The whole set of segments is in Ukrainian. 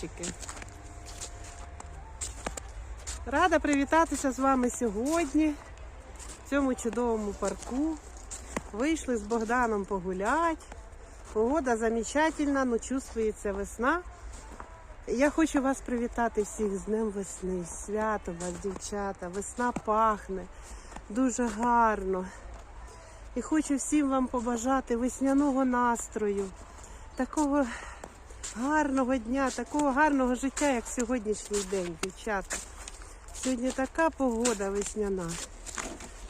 підписчики. Рада привітатися з вами сьогодні в цьому чудовому парку. Вийшли з Богданом погулять. Погода замечательна, ну чувствується весна. Я хочу вас привітати всіх з Днем весни. Свято вас, дівчата. Весна пахне дуже гарно. І хочу всім вам побажати весняного настрою, такого гарного дня, такого гарного життя, як сьогоднішній день, дівчата. Сьогодні така погода весняна.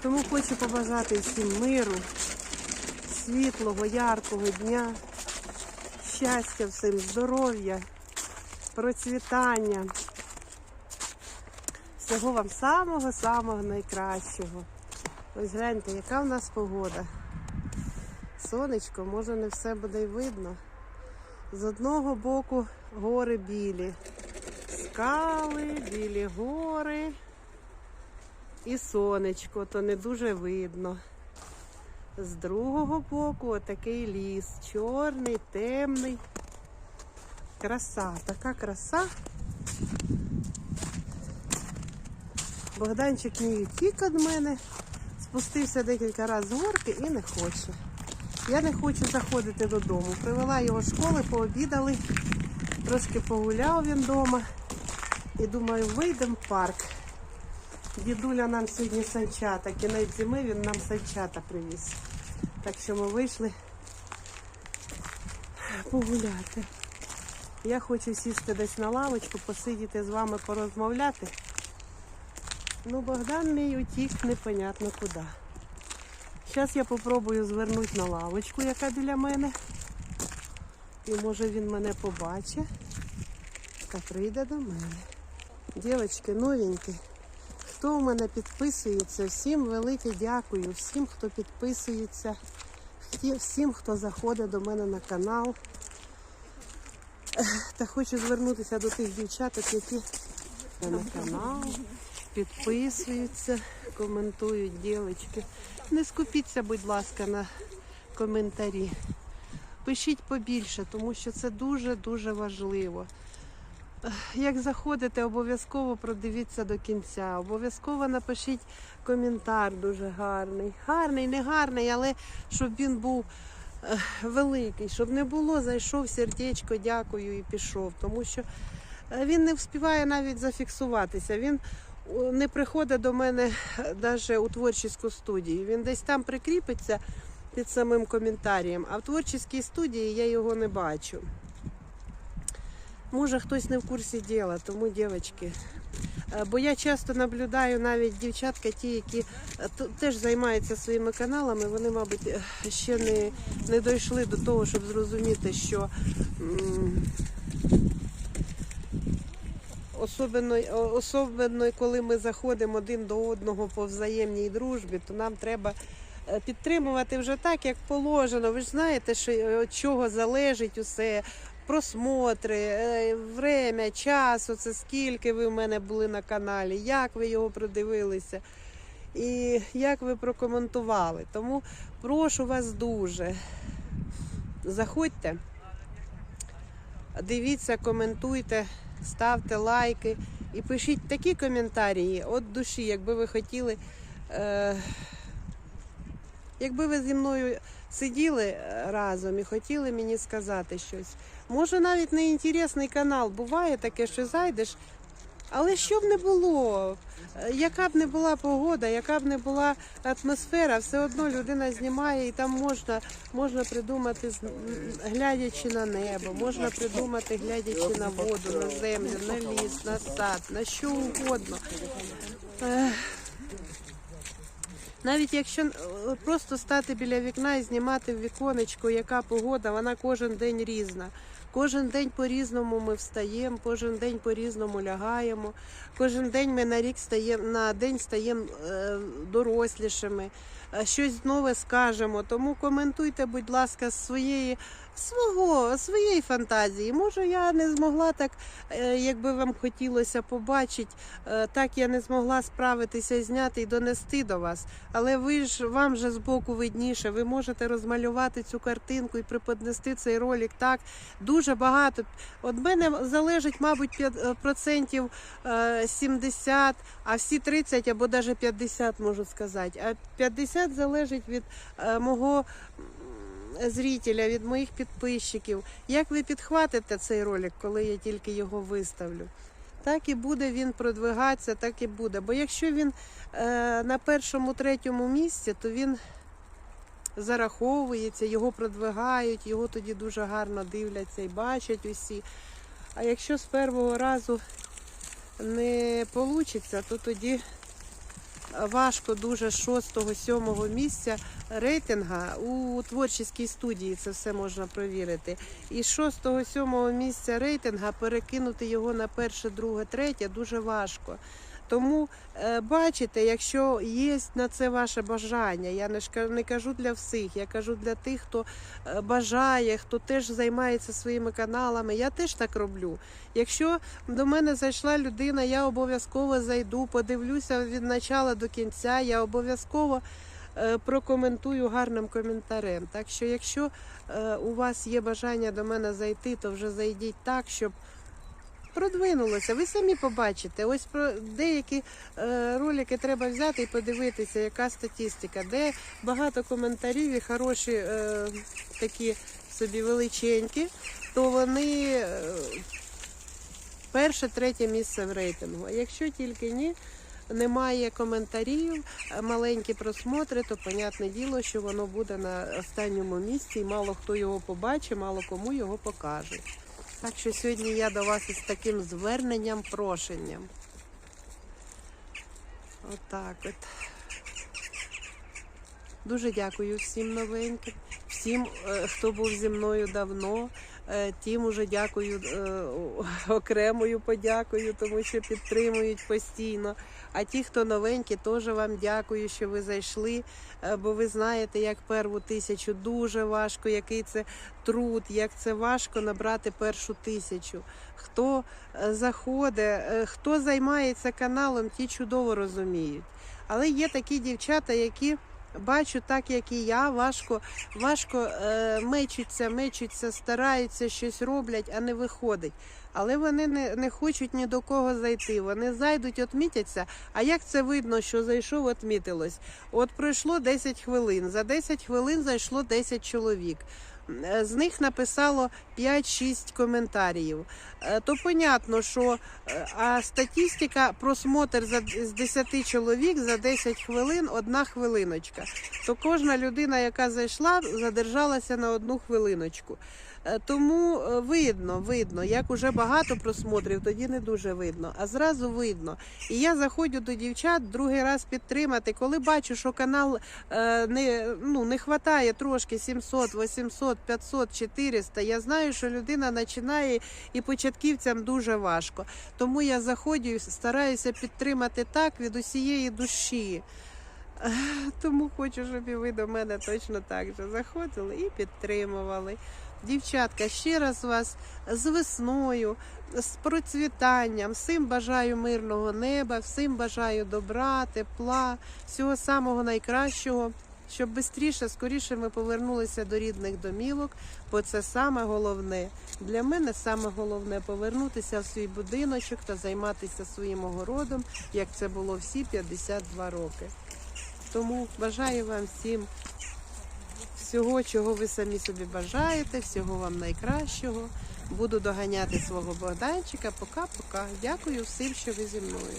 Тому хочу побажати всім миру, світлого, яркого дня, щастя всім, здоров'я, процвітання. Всього вам самого-самого найкращого. Ось гляньте, яка в нас погода. Сонечко, може не все буде й видно. З одного боку гори білі. Скали, білі гори і сонечко, то не дуже видно. З другого боку отакий ліс. Чорний, темний. Краса, така краса. Богданчик мій утік від мене, спустився декілька разів з горки і не хоче. Я не хочу заходити додому. Привела його з школи, пообідали, трошки погуляв він вдома. І думаю, вийдемо в парк. Дідуля нам сьогодні санчата. Кінець зими він нам санчата привіз. Так що ми вийшли погуляти. Я хочу сісти десь на лавочку, посидіти з вами, порозмовляти. Ну, Богдан мій утік непонятно куди. Зараз я попробую звернути на лавочку, яка біля мене. І може він мене побачить та прийде до мене. Дівчатки, новенькі, хто у мене підписується, всім велике дякую. Всім, хто підписується, всім, хто заходить до мене на канал. Та хочу звернутися до тих дівчаток, які на канал, підписуються, коментують дівчатки. Не скупіться, будь ласка, на коментарі. Пишіть побільше, тому що це дуже-дуже важливо. Як заходите, обов'язково продивіться до кінця. Обов'язково напишіть коментар дуже гарний. Гарний, не гарний, але щоб він був великий, щоб не було, зайшов сердечко, дякую і пішов. Тому що е, він не встигає навіть зафіксуватися. Він не приходить до мене навіть у творчіську студію. Він десь там прикріпиться під самим коментарієм, а в творчій студії я його не бачу. Може, хтось не в курсі діла, тому дівчатки. Е, Бо я часто наблюдаю навіть дівчатка, ті, які е, теж займаються своїми каналами, вони, мабуть, е, ще не, не дійшли до того, щоб зрозуміти, що особливо, коли ми заходимо один до одного по взаємній дружбі, то нам треба е, підтримувати вже так, як положено. Ви ж знаєте, що е, від чого залежить усе. Просмотри, е, время, час, оце скільки ви в мене були на каналі, як ви його продивилися і як ви прокоментували. Тому прошу вас дуже. Заходьте, дивіться, коментуйте, ставте лайки і пишіть такі коментарі від душі, якби ви хотіли. Е- Якби ви зі мною сиділи е, разом і хотіли мені сказати щось, може навіть не інтересний канал, буває таке, що зайдеш, але що б не було, е, яка б не була погода, яка б не була атмосфера, все одно людина знімає і там можна, можна придумати, глядячи на небо, можна придумати, глядячи на воду, на землю, на ліс, на сад, на що угодно. Навіть якщо е, просто стати біля вікна і знімати в віконечко, яка погода, вона кожен день різна. Кожен день по-різному ми встаємо, кожен день по-різному лягаємо, кожен день ми на рік стаємо на день стаємо е, дорослішими, е, щось нове скажемо. Тому коментуйте, будь ласка, з своєї свого, своєї фантазії. Може, я не змогла так, е, якби вам хотілося побачити, е, так я не змогла справитися зняти і донести до вас. Але ви ж вам же збоку видніше, ви можете розмалювати цю картинку і преподнести цей ролик так дуже багато. От мене залежить, мабуть, е, процентів е, 70, а всі 30 або навіть 50, можу сказати. А 50 залежить від мого зрителя, від моїх підписчиків. Як ви підхватите цей ролик, коли я тільки його виставлю? Так і буде він продвигатися, так і буде. Бо якщо він е, на першому, третьому місці, то він зараховується, його продвигають, його тоді дуже гарно дивляться і бачать усі. А якщо з першого разу не вийде, то тоді важко дуже з 6-7 місця рейтинга у творчій студії це все можна провірити. І з 6-7 місця рейтинга перекинути його на перше, друге, третє дуже важко. Тому е, бачите, якщо є на це ваше бажання, я не, кажу для всіх, я кажу для тих, хто е, бажає, хто теж займається своїми каналами. Я теж так роблю. Якщо до мене зайшла людина, я обов'язково зайду, подивлюся від початку до кінця, я обов'язково е, прокоментую гарним коментарем. Так що, якщо у вас є бажання до мене зайти, то вже зайдіть так, щоб продвинулося. Ви самі побачите. Ось про деякі е, ролики треба взяти і подивитися, яка статистика, де багато коментарів і хороші е, такі собі величенькі, то вони е, перше, третє місце в рейтингу. А якщо тільки ні. Немає коментарів, маленькі просмотри, то понятне діло, що воно буде на останньому місці, і мало хто його побачить, мало кому його покаже. Так що сьогодні я до вас із таким зверненням, прошенням. Отак от. Дуже дякую всім новеньким, всім, е, хто був зі мною давно. Е, Тим уже дякую е, окремою подякою, тому що підтримують постійно. А ті, хто новенькі, теж вам дякую, що ви зайшли. е, Бо ви знаєте, як перву тисячу дуже важко, який це труд, як це важко набрати першу тисячу. Хто заходить, хто займається каналом, ті чудово розуміють. Але є такі дівчата, які бачу, так як і я, важко, важко е, мечуться, мечуться, стараються, щось роблять, а не виходить. Але вони не, не хочуть ні до кого зайти. Вони зайдуть, отмітяться. А як це видно, що зайшов, отмітилось? От пройшло 10 хвилин. За 10 хвилин зайшло 10 чоловік. Е, З них написало 5-6 коментарів. Е, То понятно, що е, а статистика просмотр з 10 чоловік за 10 хвилин одна хвилиночка. То кожна людина, яка зайшла, задержалася на одну хвилиночку. Е, Тому е, видно, видно, як уже багато просмотрів, тоді не дуже видно, а зразу видно. І я заходжу до дівчат другий раз підтримати. Коли бачу, що канал е, не, ну, не хватає трошки 700, 800, 500, 400, я знаю, що людина починає і початківцям дуже важко. Тому я заходжу і стараюся підтримати так від усієї душі. Тому хочу, щоб і ви до мене точно так же заходили і підтримували. Дівчатка, ще раз вас з весною, з процвітанням. Всім бажаю мирного неба, всім бажаю добра, тепла, всього самого найкращого, щоб швидше, скоріше ми повернулися до рідних домівок, бо це саме головне. Для мене саме головне повернутися в свій будиночок та займатися своїм огородом, як це було всі 52 роки. Тому бажаю вам всім всього, чого ви самі собі бажаєте, всього вам найкращого. Буду доганяти свого Богданчика. Пока-пока. Дякую всім, що ви зі мною.